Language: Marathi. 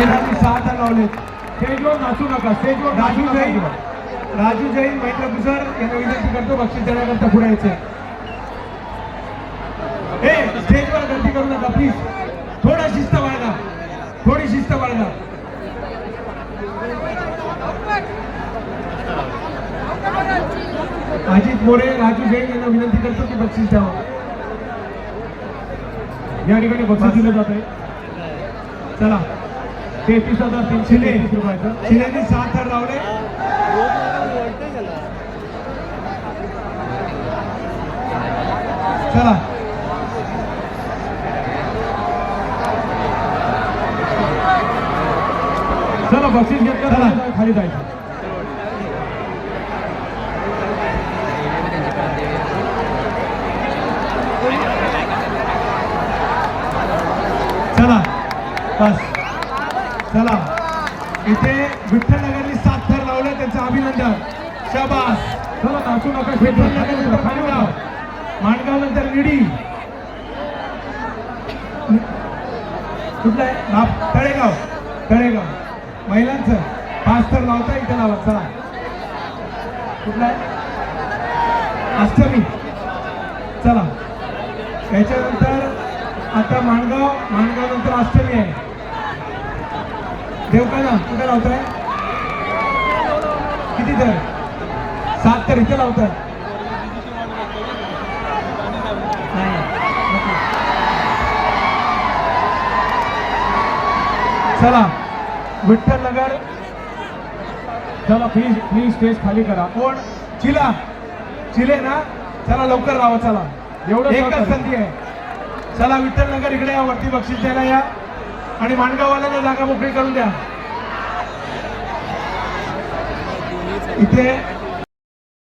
शिरांनी सहा हात लावलेत. स्टेजवर नाचू नका स्टेजवर राजू जैन. राजू जैन महेंद्र गुजर यांना विनंती करतो बक्षीस देण्याकरता पुढे यायचे ए स्टेजवर गर्दी करू नका प्लीज थोडा शिस्त बाळगा. थोडी शिस्त बाळगा. अजित मोरे राजू जैन यांना विनंती करतो की बक्षीस द्यावं. या ठिकाणी बक्षीस दिलं जात आहे चला. तेहतीस हजार तीनशे तेहतीस रुपयाचं शिलेने सहा थर लावले. चला. चला बक्षीस घेतलं चला. खाली जायचं. चला. बस. चला. इथे विठ्ठल नगरनी सात थर लावले त्यांचं अभिनंदन. शाबास. चला नाचू नका विठ्ठल स्टेजवर नगर नाचू नंतर. माणगाव माणगाव. नंतर निडी. कुठलं आहे? तळेगाव. तळेगाव. महिलांचं. पाच थर लावता इथे लावा चला. कुठलं आहे? अष्टमी. चला. याच्यानंतर आता माणगाव माणगाव नंतर अष्टमी आहे. देवकाना कुठे लावताय? किती तर? सात तर इथे लावताय. चला विठ्ठल नगर चला प्लीज प्लीज स्टेज खाली करा. कोण? चिला. चिले ना? चला लवकर राहा चला. एवढं एकच. संधी आहे. चला विठ्ठल नगर इकडे या वरती बक्षीस द्यायला या. आणि माणगाववाल्यांना जागा मोकळी करून द्या. इथे